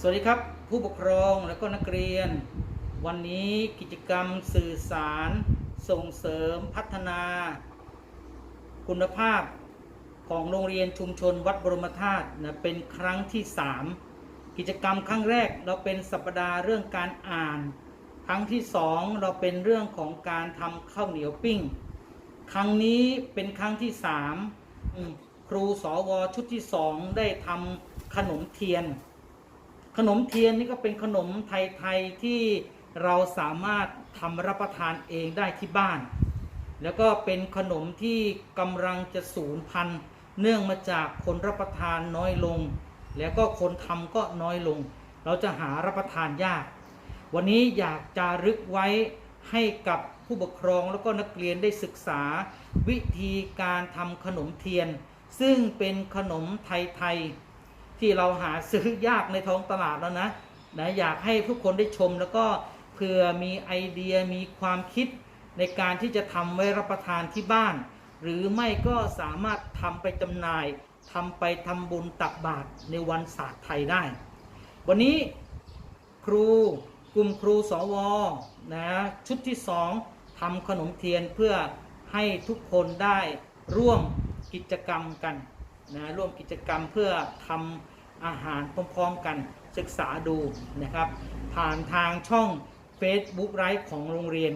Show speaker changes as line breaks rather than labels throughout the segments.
สวัสดีครับ ผู้ปกครองและก็นักเรียน วันนี้กิจกรรมสื่อสาร ส่งเสริมพัฒนา คุณภาพของโรงเรียนชุมชนวัดบรมธาตุนะเป็นครั้งที่ 3 กิจกรรมครั้งแรกเราเป็นสัปดาห์เรื่องการอ่าน ครั้งที่ 2 เราเป็นเรื่องของการทำข้าวเหนียวปิ้ง ครั้งนี้เป็นครั้งที่3อืมครูสวชุดที่ 2 ได้ทำขนมเทียน ขนมเทียนนี่ก็เป็นขนมไทยๆที่เราสามารถทำรับประทานเองได้ที่บ้าน แล้วก็เป็นขนมที่กำลังจะสูญพันธุ์เนื่องมาจากคนรับประทานน้อยลง แล้วก็คนทำก็น้อยลง เราจะหารับประทานยาก วันนี้อยากจะรึกไว้ให้กับผู้ปกครองแล้วก็นักเรียนได้ศึกษา วิธีการทำขนมเทียน ซึ่งเป็นขนมไทยๆ ที่เราหาซื้อยากในท้องตลาดแล้วนะนะอยากให้ทุกคนได้ชมแล้วก็เผื่อมีไอเดียมีความคิดในการที่จะทำไว้รับประทานที่บ้าน หรือไม่ก็สามารถทำไปจำหน่ายทำไปทำบุญตักบาตรในวันศาสตร์ไทยได้ วันนี้ครูกลุ่มครูสวนะชุดที่สองทำขนมเทียนเพื่อให้ทุกคนได้ร่วมกิจกรรมกัน นะร่วมกิจกรรมเพื่อทำอาหารพร้อมๆกันศึกษาดูนะครับ ผ่านทางช่อง Facebook ไลฟ์ของโรงเรียน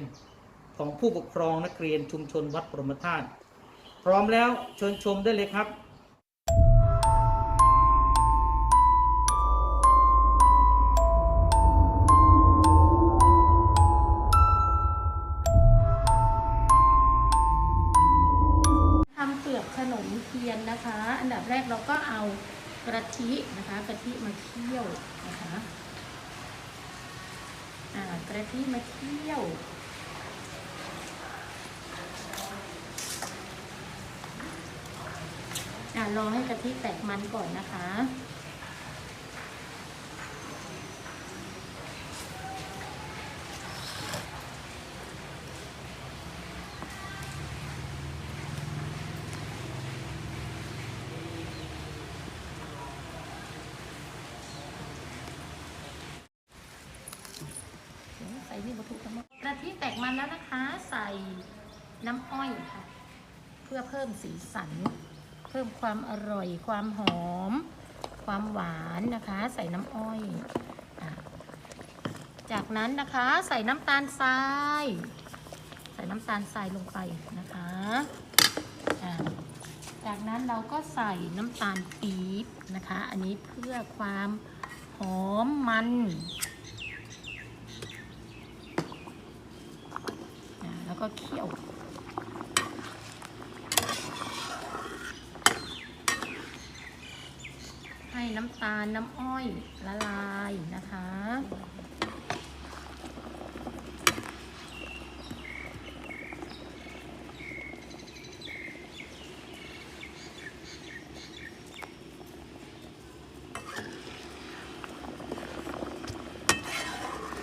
ของผู้ปกครองนักเรียนชุมชนวัดปรมธาตุพร้อมแล้วเชิญชมได้เลยครับ
นะคะ อันดับแรกเราก็เอากะทินะคะกะทิมาเคี่ยวนะคะอ่ากะทิมาเคี่ยวอ่ารอให้กะทิแตกมันก่อนนะคะ ใส่นี่วัตถุทั้งหมดกะทิแตกมันแล้วนะคะ ใส่น้ำอ้อยค่ะ เพื่อเพิ่ม สีสัน เพิ่มความอร่อยความหอม ความหวานนะคะ ใส่น้ำอ้อยอจากนั้นนะคะใส่น้ำตาลทราย ใส่น้ำตาลทรายลงไปนะคะจากนั้นเราก็ใส่น้ำตาลปี๊บนะคะ อันนี้เพื่อความหอมมันแล้วก็เคี่ยว ให้ น้ำตาลน้ำอ้อยละลายนะคะ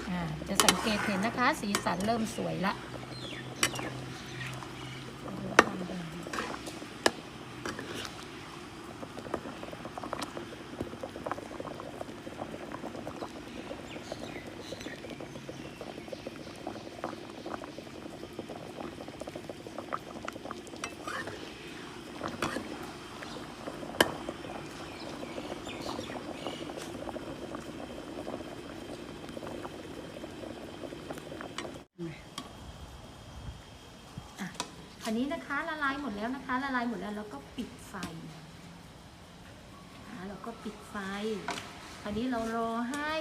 อ่าจะสังเกตเห็นนะคะ สีสันเริ่มสวยละ อันนี้นะคะละลายหมดแล้วนะคะ ละลายหมดแล้วเราก็ปิดไฟอ่าเราก็ปิดไฟคราวนี้เรารอให้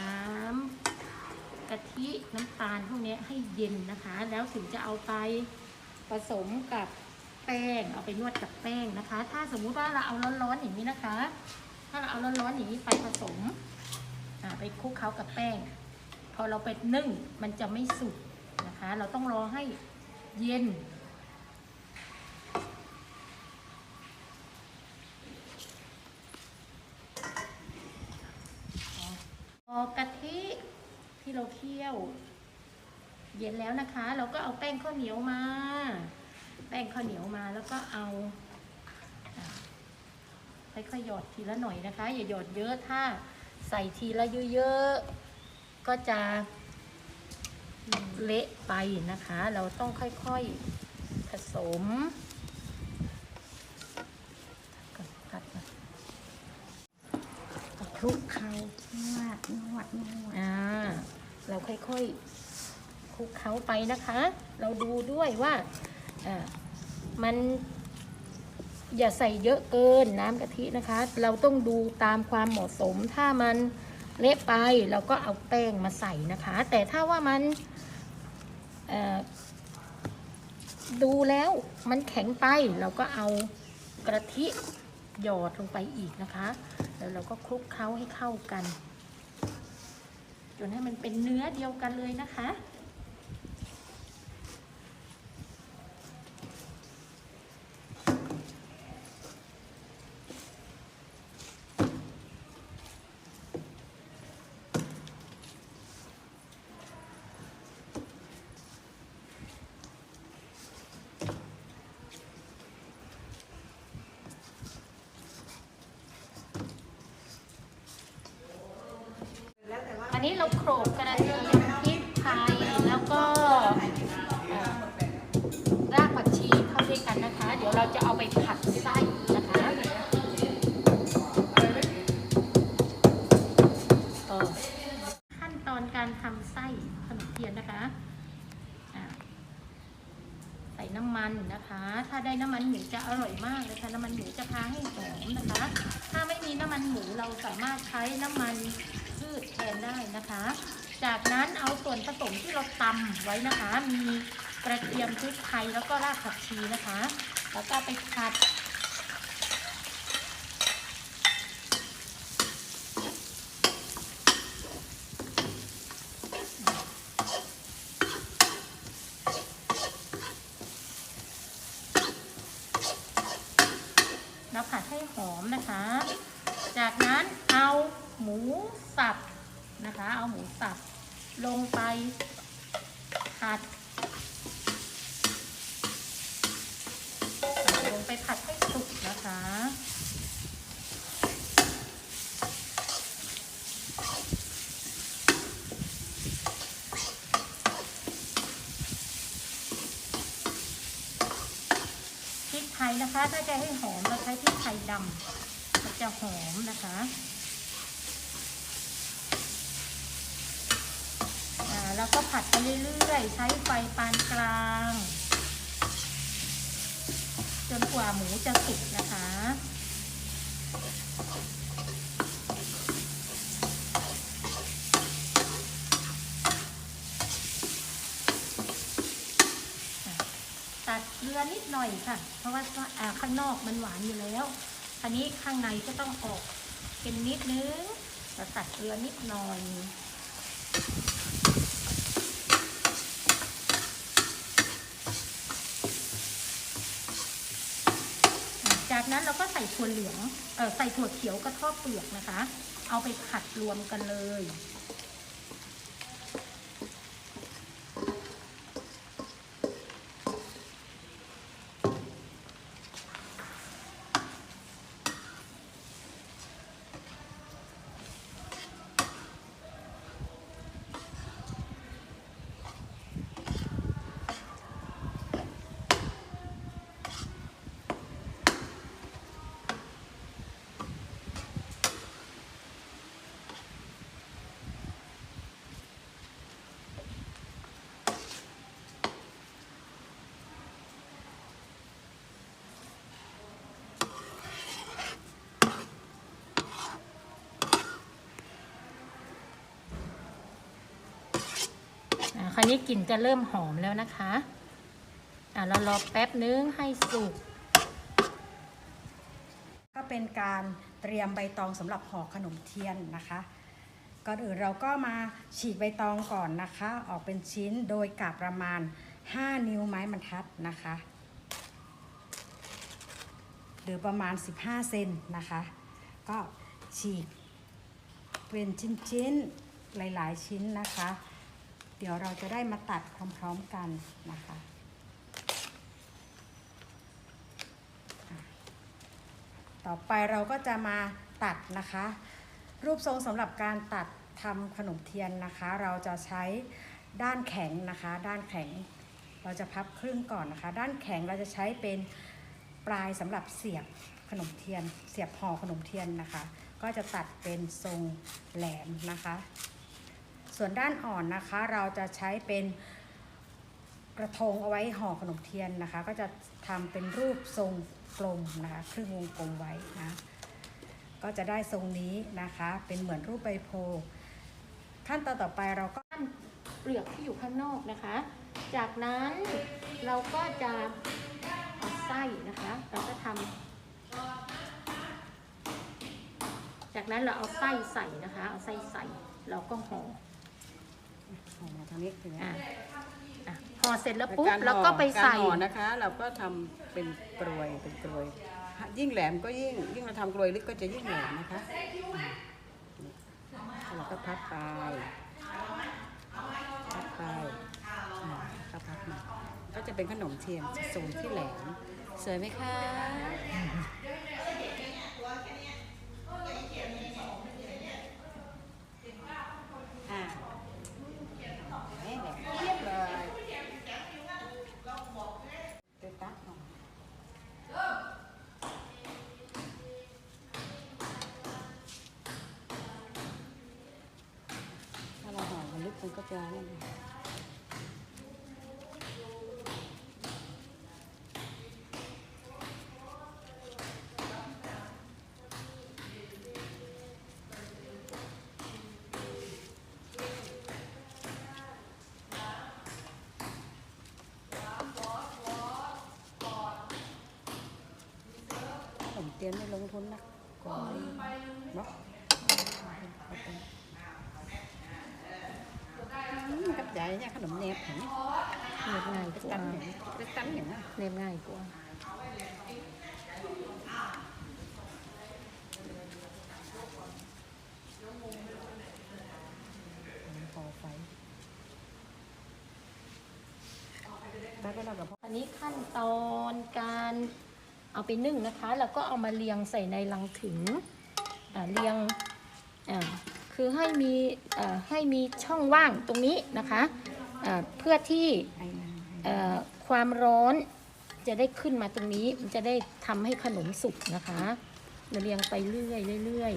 น้ำกะทิน้ำตาลพวกนี้ให้เย็นนะคะ แล้วถึงจะเอาไปผสมกับแป้ง เอาไปนวดกับแป้งนะคะ ถ้าสมมุติว่าเราเอาร้อนๆอย่างนี้นะคะ ถ้าเราเอาร้อนๆอย่างนี้ไปผสมไปคลุกเคล้ากับแป้ง พอเราไปนึ่งมันจะไม่สุกนะคะ เราต้องรอให้ เย็น พอกะทิที่เราเคี่ยว เย็นแล้วนะคะ เราก็เอาแป้งข้าวเหนียวมา แป้งข้าวเหนียวมาแล้วก็เอาค่อยๆหยอดทีละหน่อยนะคะ อย่าหยอดเยอะถ้าใส่ทีละเยอะๆก็จะ เละไปนะคะ เราต้องค่อยๆผสมก่อนพัดม
คลุกเขานวดนวดนวด
อ่าเราค่อยๆคลุกเคล้าไปนะคะ เราดูด้วยว่าอ่ามันอย่าใส่เยอะเกินน้ำกะทินะคะ เราต้องดูตามความเหมาะสม ถ้ามันเละไปเราก็เอาแป้งมาใส่นะคะ แต่ถ้าว่ามัน ดูแล้วมันแข็งไปเราก็เอากระทิหยอดลงไปอีกนะคะ แล้วเราก็คลุกเคล้าให้เข้ากัน จนให้มันเป็นเนื้อเดียวกันเลยนะคะ นนี้เราโขลกกระเทียมพริกไทยแล้วก็รากผักชีเข้าด้วยกันนะคะ เดี๋ยวเราจะเอาไปผัดไส้นะคะขั้นตอนการทำไส้ขนมเทียนนะคะใส่น้ำมันนะคะ ถ้าได้น้ำมันหมูจะอร่อยมากเลยค่ะ น้ำมันหมูจะพาให้หอมนะคะ ถ้าไม่มีน้ำมันหมูเราสามารถใช้น้ำมัน แทนได้นะคะ จากนั้นเอาส่วนผสมที่เราตำไว้นะคะ มีกระเทียมพริกไทยแล้วก็รากผักชีนะคะ แล้วก็ไปผัดแล้วผัดให้หอมนะคะ จากนั้นเอาหมูสับ เอาหมูสับลงไปผัดใส่ลงไปผัดให้สุกนะคะพริกไทยนะคะ ถ้าจะให้หอมเราใช้พริกไทยดำมันจะหอมนะคะอ่า แล้วก็ผัดไปเรื่อยๆ ใช้ไฟปานกลาง จนกว่าหมูจะสุกนะคะ ตัดเกลือนิดหน่อยค่ะ เพราะว่าอ่าข้างนอกมันหวานอยู่แล้วอันนี้ข้างในก็ต้องออกเป็นนิดนึงเราตัดเกลือนิดหน่อย จากนั้นเราก็ใส่ถั่วเหลือง เออใส่ถั่วเขียวกระทอบเปลือกนะคะ เอาไปผัดรวมกันเลย คราวนี้กลิ่นจะเริ่มหอมแล้วนะคะอ่าเรารอแป๊บนึงให้สุก
ก็เป็นการเตรียมใบตองสำหรับห่อขนมเทียนนะคะ ก่อนอื่นเราก็มาฉีกใบตองก่อนนะคะ ออกเป็นชิ้นโดยกาบประมาณ 5 นิ้วไม้บรรทัดนะคะ หรือประมาณ 15 เซนนะคะ ก็ฉีกเป็นชิ้นๆ หลายๆ ชิ้นนะคะ เดี๋ยวเราจะได้มาตัดพร้อมๆกันนะคะต่อไปเราก็จะมาตัดนะคะ รูปทรงสำหรับการตัดทำขนมเทียนนะคะ เราจะใช้ด้านแข็งนะคะ ด้านแข็งเราจะพับครึ่งก่อนนะคะ ด้านแข็งเราจะใช้เป็นปลายสำหรับเสียบขนมเทียน เสียบห่อขนมเทียนนะคะ ก็จะตัดเป็นทรงแหลมนะคะ ส่วนด้านอ่อนนะคะ เราจะใช้เป็นกระทงเอาไว้ห่อขนมเทียนนะคะ ก็จะทำเป็นรูปทรงกลมนะคะครึ่งวงกลมไว้นะก็จะได้ทรงนี้นะคะ เป็นเหมือนรูปใบโพธิ์ขั้นตอนต่อไปเราก็
เปลือกที่อยู่ข้างนอกนะคะ จากนั้นเราก็จะเอาไส้นะคะ เราก็ทำจากนั้นเราเอาไส้ใส่นะคะ เอาไส้ใส่เราก็ห่อ
ห่อมาทางนี้ถึง
อะอะห่อเสร็จแล้วปุ๊บา
ร
เราก็ไปใส่า
รห่อนะคะ เราก็ทำเป็นกลวยเป็นกลวย ยิ่งแหลมก็ยิ่ง ยิ่งเราทำกลวยลึกก็จะยิ่งแหลมนะคะอืมเราก็พับไปพับไปอ่าก็พับมาก็จะเป็นขนมเทียนทรงที่แหลมสวยไหมคะอ่านี่แหละเรียบเลยเดี๋ยวตักหน่อย ถ้า เราห่อมันก็จะนั่นผมเตรียนไม่ลงทุนนักก่อนเนาะ อืมกับใจ เนี่ยขนมเนบเห็นไหม
เรียบง่าย
เป็น
ก
ตั
ว่าน
เห็นเป็นตันเห็นไหม
เรียบง่ายกว่า
พอไฟแล้วก็เรากับพ่อ
อันนี้ขั้นตอนการเอาไปนึ่งนะคะ แล้วก็เอามาเรียงใส่ในลังถึงอ่าเรียงอ่า คือให้มีให้มีช่องว่างตรงนี้นะคะเพื่อที่ความร้อนจะได้ขึ้นมาตรงนี้มันจะได้ทำให้ขนมสุกนะคะเราเรียงไปเรื่อยเรื่อย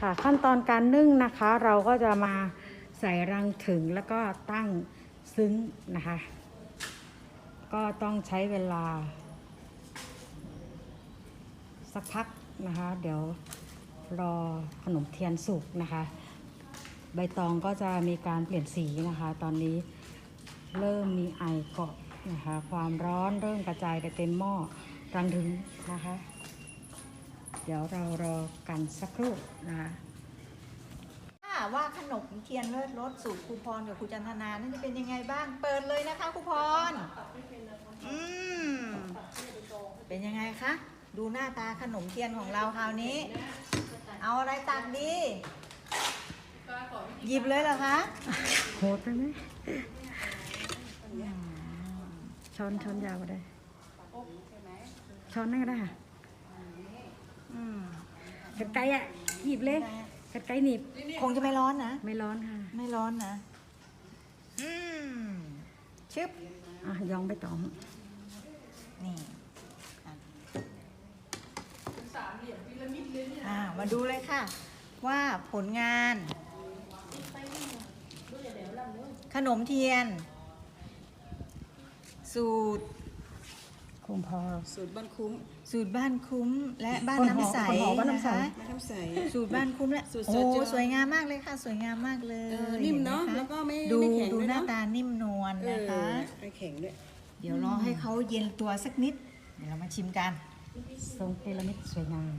ค่ะขั้นตอนการนึ่งนะคะ เราก็จะมาใส่รังถึงแล้วก็ตั้งซึ้งนะคะ ก็ต้องใช้เวลา สักพักนะคะ เดี๋ยวรอขนมเทียนสุกนะคะ ใบตองก็จะมีการเปลี่ยนสีนะคะ ตอนนี้เริ่มมีไอเกาะนะคะ ความร้อนเริ่มกระจายไปเต็มหม้อรังถึงนะคะ เดี๋ยวเรารอกันสักครู่นะคะ
ว่าขนมเทียนเลิศรสสูตรครูพรกับครูจันทนานั่นจะเป็นยังไงบ้าง เปิดเลยนะคะครูพร อืม เป็นยังไงคะ ดูหน้าตาขนมเทียนของเราคราวนี้ เอาอะไรตักดี หยิบเลยเหรอคะ
โหดไปไหมช้อนช้อนยาวก็ได้ช้อนนั่นก็ได้ค่ะ
อืม
กันไกรอะหยิบเลย กันไกรหนีบ
คงจะไม่ร้อนนะ
ไม่ร้อนค่ะ
ไม่ร้อนนะอืมชึบ
อะยองไปตอง
นี่อ่ามาดูเลยค่ะ ว่าผลงาน ขนมเทียน สูตร
คงพอ
สูตรบ้านคุ้ม
สูตรบ้านคุ้มและบ้าน
คนหอ
น้ำใส
คนหอบ้าน
นะ
น้ำใส
คะ
ไม่ต้องใส่
สูตรบ้านคุ้มและ
สูตร
โอ้
สจ
สวยงามมากเลยค่ะ สวยงามมากเลย
เออนิ่มเนอะ
ห็ไหค
แล้วก็ไม่
ดู
ไม่แข็ง
ดู
ด้วย
หน้า
เนอะ
ตานิ่มนวล
เอ
นะ
อ
คะ
ไอ้แข็งด้วย
เดี๋ยวรอให้เขาเย็นตัวสักนิด เดี๋ยวเรามาชิมกัน
ทรงพีระมิดสวยงาม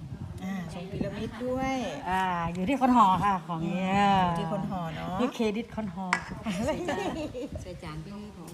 อ่าทรงพีระมิดด้วย
อ่าอยู่ที่คนห่อค่ะของเนี้ย
ที่คนห่อเนาะ
นี่เครดิตคนห่อ
ใส่จานไปของ